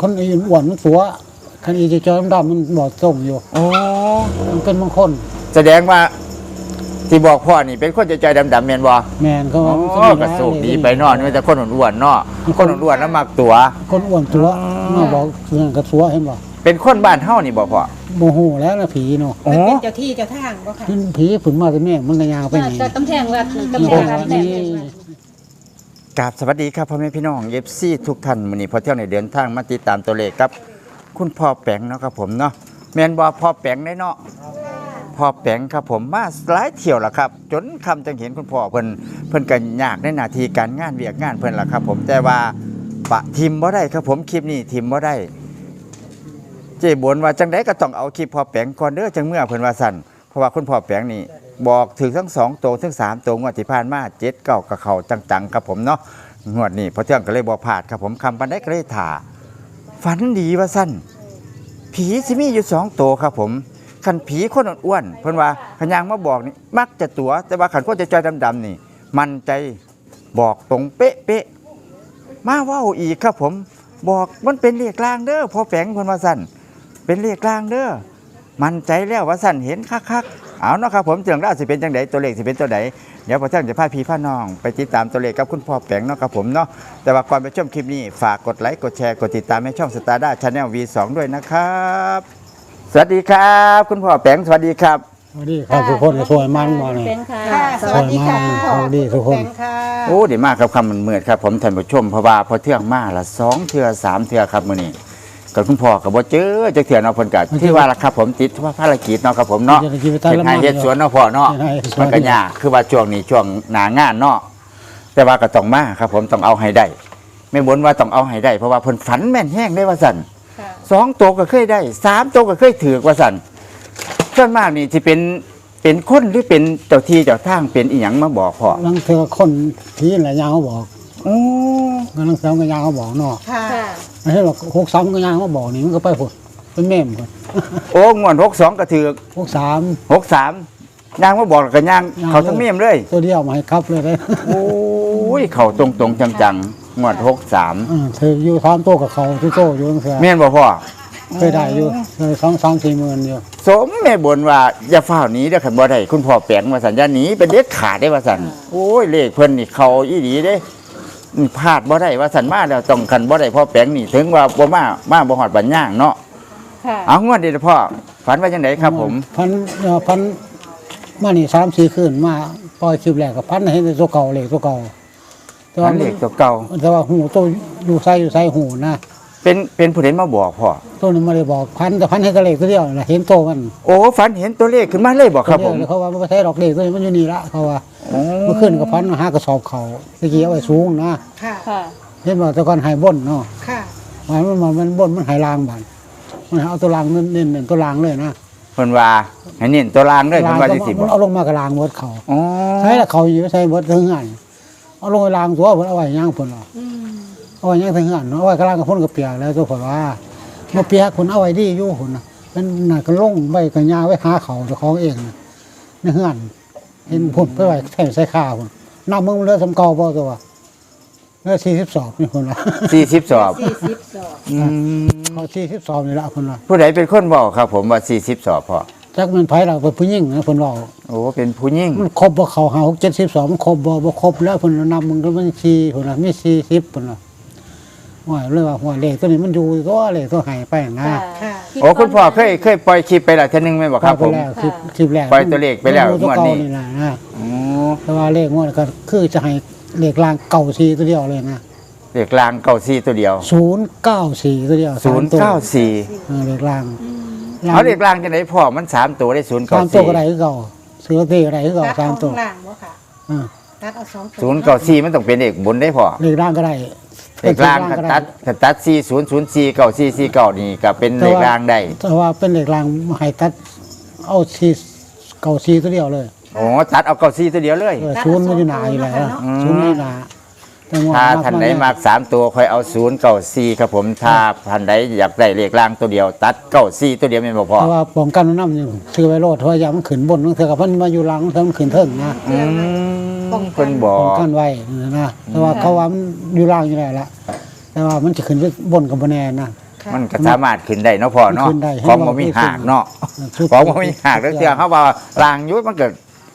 คนอื่นอ้วนมันตัวคันอีจะจอยดำๆมันบอดส่งอยู่โอ้มันเป็นบางคนแสดงว่า ที่บอกพ่อนี่เป็นคนใจใจดำๆแม่นบ่แมนเขาโอ้ว่ามันก็จะสูกดีไปเนอนไม่แต่คนอ้วนๆเนาะคนอ้วนๆแล้วมักตัว คนอ้วนตัวน้องบอกเรื่องกระตัวเห็นบ่เป็นคนบ้านเฮานี่บ่พ่อโมโหแล้วนะผีเนาะโอ้มันเป็นเจ้าที่เจ้าทางบ่ค่ะผีผุนมาแต่แม่มันก็ยาวไปมานี่จากกำแพงวัดหนึ่งกำแพโอ้งวัดแพงนี่วัด กราบสวัสดีครับพ่อแม่พี่น้องเอฟซีทุกท่านมือนี้พอเที่ยวในเดินทางมาติดตามตัวเลขครับ คุณพ่อแปงเนาะครับผมเนาะแมนบ่พ่อแปงได้เนาะพ่อแปงครับผมมาหลายเที่ยวแล้วครับ จนคำจังเห็นคุณพ่อเพิ่นเพิ่นก็ยากในหน้าที่การงานเวียกงานเพิ่นละครับ ผมแต่ว่าปะทิมบ่ได้ครับผมคลิปนี้ทิมบ่ได้ เจ๊บนว่าจังไดก็ต้องเอาคลิปพ่อแปงก่อนเด้อจังเมื่อเพิ่นว่าสั่นเพราะว่าคุณพ่อแปงนี่ บอกถึงทั้งสองตัวทั้งสามตัวงวดที่ผ่านมาเจ็ดเก้ากับเขาจังๆครับผมเนาะงวดนี้พอเที่ยงก็เลยบอกพลาดครับผมคำปันได้ก็เลยถ่าฝันดีว่าสั้นผีสิมีอยู่สองตัวครับผมขันผีคนอ้วนเพิ่นว่าขยางมาบอกนี่มักจะตัว แต่ว่าขันคนจะจอยดำๆนี่ มันใจบอกตรงเป๊ะๆมาว่าอีกครับผม บอกมันเป็นเลขกลางเด้อพอแฝงเพิ่นว่าสั้นเป็นเลขกลางเด้อมั่นใจแล้วว่าสั่นเห็นคักๆ เอาเนาะครับผมเจืองราวสิเป็นจังไดตัวเลขสิเป็นตัวใดเดี๋ยวพอเที่ยงจะพาพี่พาน้อง ไปติดตามตัวเลขกับคุณพ่อแปงเนาะครับผมเนาะแต่ว่าก่อนไปชมคลิปนี้ฝากกดไลค์กดแชร์กดติดตามให้ช่องสตาร์ด้าชาแนล V2 ด้วยนะครับ สวัสดีครับ คุณพ่อแปงสวัสดีครับ สวัสดีครับทุกคนสวยมันมาเนี่ยเป็นค่ะ ค่ะ สวัสดีค่ะสวัสดีทุกคน แปงค่ะโอ้ดีมากครับคำมันเมือดครับผมท่านผู้ชมเพราะว่าพอเที่ยงมาละสองเทือสามเทือครับมื้อนี้ กับคุณพ่อกับบ่เจอจักเทือเนาะเพิ่นก็ที่ว่าละครับผมติดภารกิจเนาะครับผมเนาะเฮ็ดกิจการเฮ็ดละให้มันเฮ็ดสวนเนาะพ่อเนาะเฮ็ดให้เฮ็ดสวนมันก็ยากคือว่าช่วงนี้ช่วงหนางานเนาะแต่ว่าก็ต้องมาครับ ผมต้องเอาให้ได้ไม่บนว่าต้องเอาให้ได้ เพราะว่าเพิ่นฝันแม่นแห้งได้ว่าสั่นค่ะสองตัวก็เคยได้สามตัวก็เคยถือกว่าสั่นส่วนมากนี่สิเป็นเป็นคนหรือเป็นเจ้าที่เจ้าทางเป็นอีหยังมาบอกพ่อลังเธอคนผีแหละยาวเขาบอก โอ้ลังเธอก็ยาวเขาบอกเนาะค่ะค่ะไม่ใช่หรอกหกสามก็ยาวเขาบอกนี่มันก็ไปผุดเป็นแม่มผุดโอ้งวดหกสองก็ถือกหกสามหกสามย่างมาบอกแล้วก็ย่างเขาทั้งเมียมเลยตัวเดียวมาให้ครับเลยเลยโอ้ยเขาตรงตรงๆจังๆงวดหกสามเออเธออยู่ทามโตวกับเขาที่โตอยู่ลังเธอเมียนบ่พ่อ เคยได้อยู่เคยสองสองสี่หมื่นอยู่สมแม่บนว่าอย่าฝ้าวหนี้เด้อคันบ่ได้คุณพ่อแปลงว่าสัญญาหนีเป็นเด็ดขาดได้ว่าสันโอ้ยเลขเพิ่นนี่เขาอีหลีเด้อืม พลาดบ่ได้ว่าสันมาแล้วต้องคันบ่ได้พ่อแปลงนี่ถึงว่าบ่มามาบ่ฮอดบัญญังเนาะค่ะเอางวดเดียวพ่อฝันว่าจังไดครับ ผมพันเอ่อพันมานี่สามสี่คืนมาปล่อยคลิปแรกกับพันให้ตัวเก่าเลยตัวเก่าแต่ฝัว่านเลขตัวเก่าแต่ว่าหูตัวอยู่ไซอยู่ไซหูนะ เป็นเป็นผู้ใดมาบอกพ่อตัวนี้ไม่ได้บอกพันแต่พันให้แตะเลขตัวเดียวนะเห็นโตมันโอ้ฝันเห็นตัวเลขขึ้นมาเลยบอกครับตัวผเดียวมเลยเขาว่าไม่ใช่ดอกเลขตัวนี้มันอยู่นี่ละเขาว่าโอ้เมื่อคืนกับพันห้ากระสอบเขาตะกี้เอาไว้สูงนะค่ะค่ะเห็นว่าแตะกอนหายบนเนาะค่ะมันมันมันมันบนมันหายลางบานมันเอาตัวลางเน้นเน้นเน้นตัวลางเลยนะเพิ่นว่าให้เน้นตัวรางเลยเพิ่นว่าก็จังซี่มับ่นเอาลงมากระลางเบิดเขาอ๋อใช่ละเขาอยู่ใช่เบิดถึงหันเอาลงไปลางตัวเพิ่นเอาไว้ย่างเพิ่นเอาอืม เอาไว้ย่างถึงหันเอาไว้กระลางกับพ่นกับเปียกแล้วตัวเพิ่นว่ามาเปียกเพิ่นเอาไว้ดีอยู่เพิ่นน่ะมันน่ะก็ลงไว้กับยาไว้หาเขาเจ้าของเองน่ะในเฮือนเห็นพุ่นไปไว้ใส่ใส่ข้าวพุ่นน้ำมึงมันเหลือสำเก่าบ่ตัวเหลือ40สอบนี่เพิ่นว่า40สอบสี่สิบสองอืมเขา40สอบนี่ละเพิ่นว่าผู้ใดเป็นคนบอกครับ ผมว่า40สอบพ่อจักมันไผล่ะเป็นผู้หญิงนะเพิ่นเว้าโอ้เป็นผู้หญิงมันครบบ่เขาหา6 72มันครบบ่บ่ครบแล้วเพิ่นนำมึงก็มัน4เพิ่นน่ะมี40เพิ่นน่ะ ว่าเลยว่าหัวเลขตัวนี้มันอยู่ตัวเลขตัวหายไปนะ ค่ะค่ะโอ้คุณพ่อเคยเคยปล่อยคลิปไปแล้วเท่านึงไหมบอกครับไปผมแล้วคลิปคลิปแรกปล่อยตัวเลขไปแล้วมันอยู่ตัวงวดเก่านี้ นี่นะนะโอ้แต่ว่าเลขงวดก็คือจะให้เลขล่างเก่าสีตัวเดียวเลยนะเลขกลางเก้าสี่ตัวเดียวศูนย์เก้าสี่ตัวเดียวสามตัว094เออเลขล่างเอาเลขกลางจังไดพ่อมันสามตัวได้สามตัวก็ได้094คือเก่าเสือเตะก็ได้คือเก่าตัดสามเอาตัวข้างล่างบ่ค่ะอ่าตัดเอาสองตัว094มันต้องเป็นเลขบนได้พ่อเลขล่างก็ได้ เลขกลางคันตัดคันตัด4004 9449นี่ก็เป็นเลขกลางได้แต่ว่าเป็นเลขล่างให้ตัดเอาสีเก่าสีตัวเดียวเลยโอ้ตัดเอาเก้าสี่ตัวเดียวเลยเออศูนย์มันอยู่หนาอยู่แล้วศูนย์มันอยู่หนาแต่งวดถ้าท่านใดมากสามตัวค่อยเอาศูนย์เก้าสี่ครับผมถ้าท่านใดอยากได้เลขล่างตัวเดียว ตัดเก้าสี่ตัวเดียวไม่นบ่พอเพราะว่าป้องกันน้ำอยู่ซื้อไว้โลดเพราะว่าอยามันขึ้นบนมันเถอะกับมันมาอยู่หลังเถอะมันขึ้นเทิงนะอืม เพิ่นบอป้องกกันไว้นะแต่ว่าเขาว่ามันอยู่ล่างอยู่แล้วละแต่ว่ามันจะขึ้นไปบนกับบนแน่นะ ค่ะมันก็สามารถขึ้นได้เนาะพ่อเนาะขึ้นได้ของบ่มีหากเนาะของบ่มีหากแล้วเทื่อเขาว่าลางอยุมันก็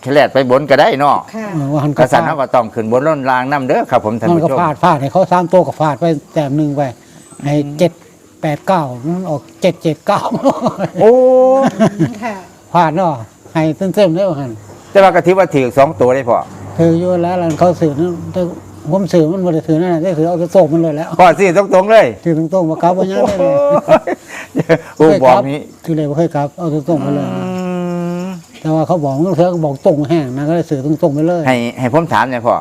แฉลดไปบนก็ได้เนาะค่ะ เออว่าหันกษัตริย์เขาก็ต้องขึ้นบนล้นลางนํเด้อครับผมท่านมันผู้ก็ชม ฟาดฟาดให้เขาสามตัวก็ฟาดไปแต้มหนึ่งไปให้เจ็ดแปดเก้ามันออกเจ็ดเจ็ดเก้าโอ้ค่ะ ฟาดเนาะให้เต็มๆได้ว่าหันแต่ว่าก็ถือว่าถือสองตัวได้พ่อ ถืออยู่แล้วแล้วเขาสื่อนั่นแต่ผมสื่อมันบ่ได้ถือนั่นน่ะได้ถือเอาจะโตมันเลยแล้วพ่อซื้อตรงๆเลยถือตรงๆมากลับว่ายังได้เลยโอ้บอกนี้ถือเลยบ่เคยกลับเอาตรงๆไปเลยอืมแต่ว่าเขาบอกมันเถอะก็บอกตรงแห้งนะก็เลยสื่อตรงๆไปเลยให้ให้ผมถามหน่อยพ่อ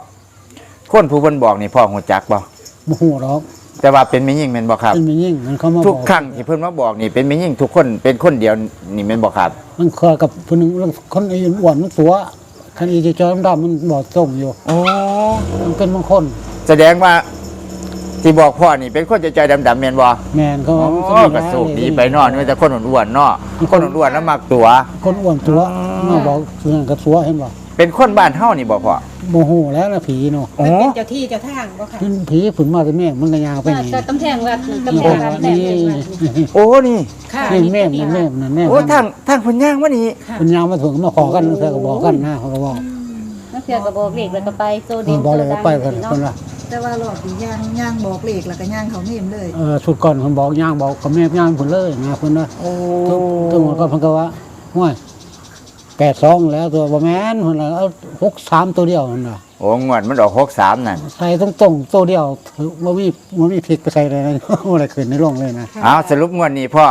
คนผู้เพิ่นบอกนี่พ่อฮู้จักบ่บ่ฮู้หรอกแต่ว่าเป็นแม่ยิ่งแม่นบ่ครับ เป็นมียิ่งมันเขามาทุกบอกครั้งที่เพิ่นมาบอกนี่เป็นแม่ยิ่งทุกคนเป็นคนเดียวนี่แม่นบ่ครับ มันเคยกับคนหนึงคนอายุอ้วนมันตัว คันอีจะจอยดำๆมันบอกตรงอยู่โอ้มันเป็นบางคนแสดงว่า ที่บอกพ่อนี่เป็นคนใจใจดำๆแม่นบ่แมนเขาอ๋ว่ามันอก็สูกดีไปเนาะนี่มันจะคนอ้วนๆเนาะคนอ้วนๆแล้วมักตัว คนอ้วนตัวมาบอกคือนั่นกับตัวเห็นบ่ เป็นคนบ้านเฮานี่บ่พ่อโมโหแล้วนะผีเนาะโอ้มันเป็นเจ้าที่เจ้าทางบ่ค่ะขึ้นผีฝืนมาแต่แม่มันก็ยาวไปนี่ก็กำแพงวัดนี่กำแพโอ้งวัดแพนี่งวัดโอ้นี่ ค่ะนี่แม่นั่นแม่นั่นแม่โอ้ทางทางเพิ่นย่างมานี่คุณยาวมาถึงมาขอกันเธอก็บอกกันนะเขาก็บอกนักเสียก็บอกเลขแล้วก็ไปโซเอเดียอมบอกเลยว่าไปกันคนเนาะละแต่ว่ารอบที่ย่างย่างบอกเลขแล้วก็ย่างเขาเมมเลยเออชุดก่อนคนบอกย่างบอกกับแม่ย่างผลเลยนะคนนะโอ้ตัวตัวมันก็เพันก็ว่าห้วย แปดสองแล้วตัวบ่แม่นคนละเอาหกสามตัวเดียวนั่นน่ะโอ้งวดมันออก63นั่นใส่ตรงตรงๆตัวเดียวถือว่ามีว่ามีพริกไปใส่เลยนะอะไรขึ้นในร่องเลยนะเอาสรุปงวดนี้พ่อ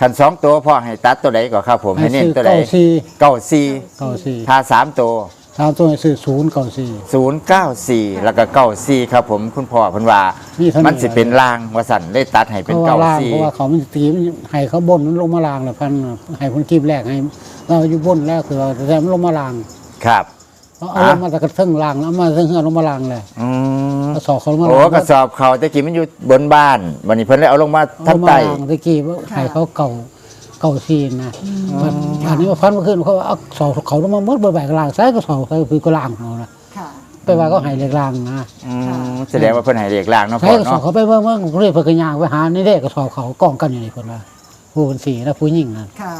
คันสองตัวพ่อให้ตัดตัวใดก่อนครับ ผมให้เน้นซื้อตัวใดเก้าสี่เก้าสี่เก้าสี่ถ้าสามตัวสามตัวให้ซื้อศูนย์เก้าสี่ศูนย์เก้าสี่แล้วก็เก้าสี่ครับผมคุณพ่อเพิ่นว่ามีเท่านี้มันสิเป็นลางว่าสั่นได้ตัดให้เพเป็นราะว่าเก้าล่างสี่เพราะว่าเขามันตีมันให้เขาบนมันลงมาล่างเลยพันให้คนกีบแรกให้ เราอยู่บนแล้วคือเราแต่มันลงมาล่างครับเอาเอาลงมาจากกระเทิงล่างแล้วเอามาเทิงเฮือลงมาล่างเลยอืมเอาสอบเขาลงมาโอ้ล่างกระสอบเขาตะกี้มันอยู่บนบ้าน วันนี้เพิ่นเลยเอาลงมาเอาทับลงมาไตล่างตะกี้ว่าให้เขาเก่าเก่าซีนนะมันอันนี้มาฟันเมื่อคืนเขาเอาสอบเขาลงมาหมดบนแบกล่างใส่ก็สอบใส่คือก็ล่างเขานะค่ะ ไปว่าเขาให้เล็กล่างนะอืมแสดงว่าเพิ่นให้เลขลางเนาะใช่พ่อกระสอบเนาะเขาไปเมื่อเมื่อเรียกเพื่อกระยางไปหาในเด็กกระสอบเขากองกันอยู่ในคนละผู้เป็นสีนะผู้หญิงนะ ค่ะ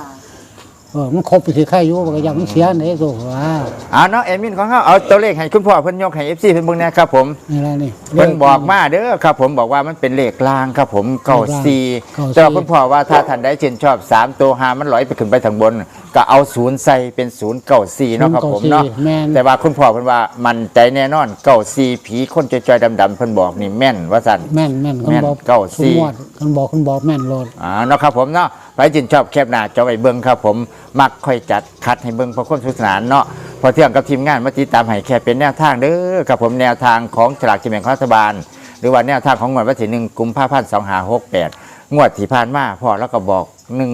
เออมันครบไปถือไข่อยู่มันก็ยังมันเสียในตัวว่าเอาเนาะเอมินของเขาเอาตัวเลขให้คุณพ่อเพิ่นยกให้ FC เพิ่นเบิ่งแหนะครับผมนี่แหละนี่ เพิ่นบอกมาเด้อครับ ผมบอกว่ามันเป็นเลขลางครับผมเก้าสี่เก้าสี่ แต่ว่าคุณพ่อว่าถ้าท่านได้ชื่นชอบสามตัวหามันลอยไปขึ้นไปทางบน ก็เอาศูนย์ใส่เป็นศูนย์เก้าสี่เนาะครับผมเนาะแม่น แต่ว่าคุณพ่อเพิ่นว่ามันใจแน่นอนเก้าสี่ผีคนจอยๆดำๆเพิ่นบอกนี่แม่นว่าสั่น แม่นแม่นคนแม่นบอกเก้าสี่คุณบอกคนบอกคนบอกแม่นโลด อ่าเนาะครับผมเนาะไปจินชอบแคบหน้าจอไว้เบิ่งครับผม มักค่อยจัดคัดให้เบิ่งเพราะคนสนุกสนานเนาะพอเที่ยงกับทีมงานมาติดตามให้แค่เป็นแนวทางเด้อครับผมแนวทางของฉลากกินแบ่งรัฐบาล หรือว่าแนวทางของงวดวันที่หนึ่งกุมภาพันธ์สองห้าหกแปดงวดที่ผ่านมาพ่อแล้วก็บอกหนึ่ง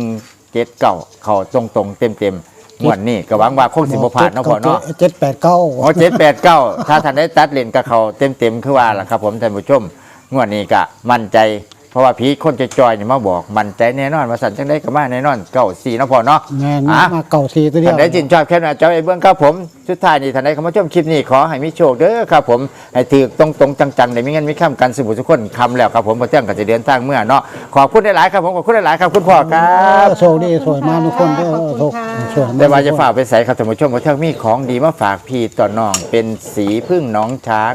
เจ็ดเก้าเขาตรงตรงเต็มเต็มๆงวดนี้ก็หวังว่าคงสิบผ่านเนาะพ่อเนาะเจ็ดแปดเก้าโอ้เจ็ดแปดเก้าถ้าท่านได้ตัดเลนกับเขาเต็มเต็มๆคือว่าล่ะครับ ผมท่านผู้ชมงวดนี้ก็มั่นใจ เพราะว่าผีคนจะจอยนี่มาบอกมั่นใจแน่นอนว่าสันจังได้ก็มาแน่นอนเก้าสี่เนาะพ่อเนาะแม่นอะมาเก่าสี่ตัวเดียท่าวนได้จินชอบแค่ไหนเจ้าไอ้เบื้องครับผมสุดท้ายนี่ท่านใดเข้ามาชมคลิปนี้ขอให้มีโชคเด้อครับผมให้ถือตรงตรงๆจังๆได้มีเงินมีข้ามกันสมุทุกคนคำแล้วครับผมพอเที่ยงก็จะเดินทางเมื่อเนาะขอบคุณหลายๆครับผมขอบคุณหลายๆครับคุณพ่อครับโชคดีสวยมากทุกคนเด้อโชคสวยมากแต่ว่าจะฝากไปใส่ครับท่านผู้ชมว่าเที่ยงมีของดีมาฝากพี่ต่อน้องเป็นสีพึ่งน้องช้าง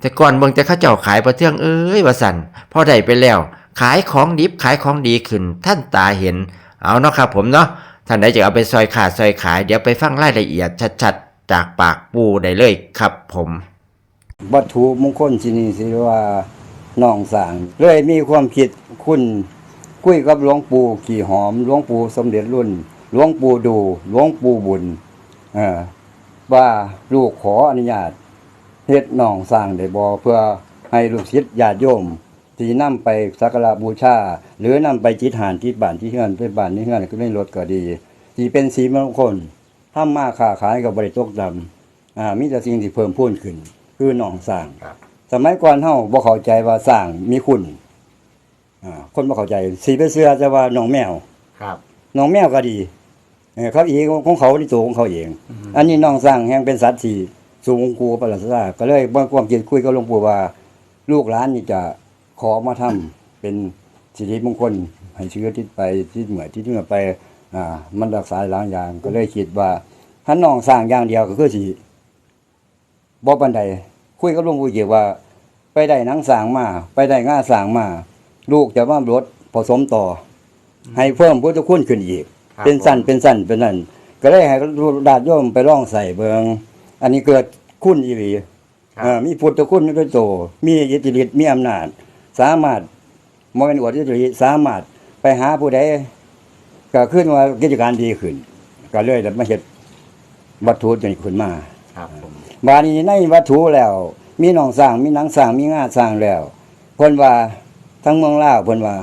แต่ก่อนเบิ่งแต่เข้าเจ้าขายพอเที่ยงเอ้ยว่าสันพอได้ไปแล้ว ขายของดิบขายของดีขึ้น ท่านตาเห็น เอาเนาะครับผมเนาะท่านใดจะเอาไปซอยขาดซอยขาย เดี๋ยวไปฟังรายละเอียดชัดๆ จากปากปูได้เลยครับผม วัตถุมงคลที่นี่สิว่าน้องสางเลยมีความคิดคุณคุยกับหลวงปู่ขี่หอมหลวงปู่สมเด็จรุ่นหลวงปู่ดูหลวงปู่บุญเออว่าลูกขออนุญาต เฮ็ดน้องสร้างได้บ่เพื่อให้ลูกศิษย์ญาติโยมที่นำไปสักการะบูชา หรือนำไปจิตหานที่บ้านที่เฮือนที่บ้านที่เฮือนก็ไม่ลดก็ดีที่เป็นสีมงคลทำมาค้าขายกับบริตกดำอ่ามีแต่สิ่งที่เพิ่มพูนขึ้น คือหนองสร้างครับสมัยก่อนเฮาบ่เข้าใจว่าสร้างมีคุณอ่าคนบ่เข้าใจสีไปเสื้อจะว่าหนองแมวครับน้องแมวก็ดีเออเขาเองของเขาที่ตัวของเขาเอง อันนี้น้องสร้างแห่งเป็นสัตว์ที่ สูงกูประหลาดซาก็เลยบ่ความคิดคุยกับหลวงปู่ว่า ลูกหลานนี่จะขอมาทำเป็นสิริมงคลให้เชื้อที่ไปที่เหมือนที่เหมือนไปอ่ามันรักษาหลายอย่าง ก็เลยคิดว่าถ้าน้องสร้างอย่างเดียวก็คือสิบ่ปานใดคุยกับหลวงปู่เกี่ยวว่า ไปได้หนังสร้างมา ไปได้ง่าสร้างมา ลูกจะมาลดผสมต่อ ให้เพิ่มพุทธคุณขึ้นอีกครับเป็นสั้นเป็นสั้นเป็นนั่นก็เลยให้ดาดโยมไปล่องใส่เบิง อันนี้เกิดคุณอีหลีครับเอ่อมีพุทธคุณด้วยโต มีอิทธิฤทธิ์มีอำนาจ สามารถมเป็นอวดอิทธิฤทธิ์สามารถไปหาผู้ใดก็ขึ้นว่ากิจการดีขึ้น ก็เลยได้มาเฮ็ดวัตถุจนขึ้นมา ครับผมบาดนี้ในวัตถุแล้ว มีหนองสร้างมีหนังสร้างมีงาสร้างแล้วเพิ่นว่าทั้งเมืองลาวเพิ่นว่า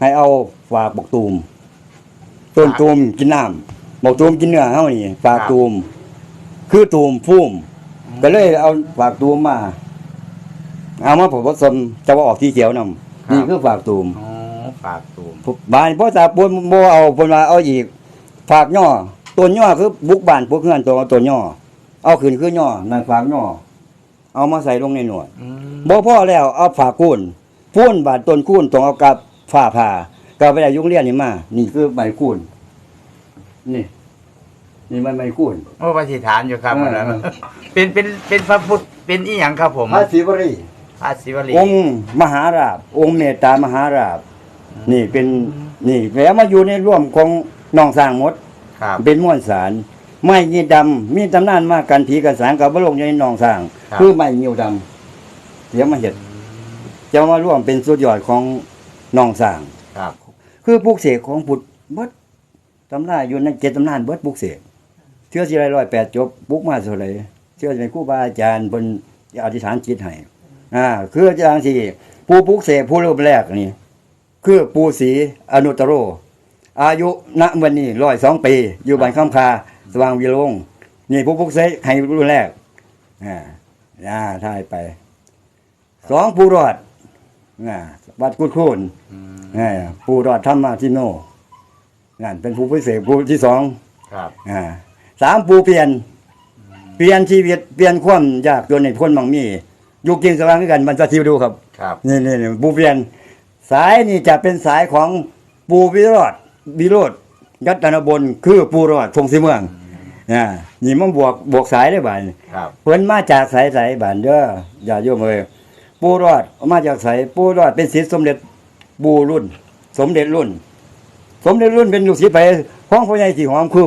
ให้เอาฝากบกตูมต้นตูมกินน้ำบกตูมกินเนื้อเฮานี่ฝากตูม คือตูมฟุ้มก็เลยเอาฝากตูมมา เอามาผสมจะว่าออกที่เขียวนํนี่คือฝากตูมอ๋อฝากตูมบ้านพ่อตาปูนบ่เอาเพิ่นว่าเอาอีกฝากย่อต้นย่อคือบุกบ้านพวกเฮือนตัวต้นย่อ เอาขึ้นคือย่อนั่นฝากย่อ เอามาใส่ลงในหนวดอืมบ่พอแล้วเอาฝากคูนพูนบาดต้นคูนต้องเอากับฝ้าผ่าก็ไปได้ยุงเรียนนี่มา นี่คือใบคูนนี่ นี่มันใบคูนโอ้ปฏิฐานอยู่ครับเออวันนั้นเป็นเป็นเป็นพระพุทธเป็นอีหยังครับผมพระศิวรีพระศิวลีองค์มหาราบ องค์เมตตามหาราบ นี่เป็นนี่แล้วมาอยู่ในร่วมของน้องสร้างหมด ครับ เป็นม้วนสาร ไม้ยีดำมีตำนานมากกันผีกันสางกับบลงอยู่ในหนองสร้าง ครับ คือไม้ยิวดำเดี๋ยวมาเห็ดจะมาร่วมเป็นสุดยอดของหนองสร้าง ครับคือปลูกเสกของพุทธเบิดตำนานอยู่ในเจ็ดตำนานเบิดปลูกเสก เชื่อสิไรร้อยแปดจบปลูกมาเท่าไหรเชื่อเป็นครูบาอาจารย์บนอธิษฐานจิตให้อ่าคืออาจารย์ที่ผู้ปลูกเสกผู้รูปแรกนี่ คือปูศรีอนุตตโร อายุณวันนี้ร้อยสองปี อยู่บ้านข้ามคาสว่างวิโรงนี่ผู้พุกเสกให้รุ่นแรกอ่าอ่าถ่ายไปสองผู้รอดอ่าวัดกุดคูนอืมอ่าผู้รอดธรรมาทิโนนั่นเป็นผู้พิเศษผู้ที่สองครับอ่า สามผู้เปลี่ยน เปลี่ยนชีวิตเปลี่ยนความยากจนในพ้นบางมีอยู่กินสว่างด้วยกันมันจะทิวดูครับครับนี่นี่นี่ปูเพียน สายนี่จะเป็นสายของปูวิโรธวิโรธยัตนบนคือปูรอดทงสีเมืองอ่านี่มันบวกบวกสายได้บ่ายครับเพิ่นมาจากสายสายบ้านเด้ออย่าโยมเอ้ยปูรอดมาจากสายปูรอดเป็นศิษย์สมเด็จปูรุ่น สมเด็จรุ่น สมเด็จรุ่นเป็นลูกศิษย์ไปของพ่อใหญ่ที่หอมคือ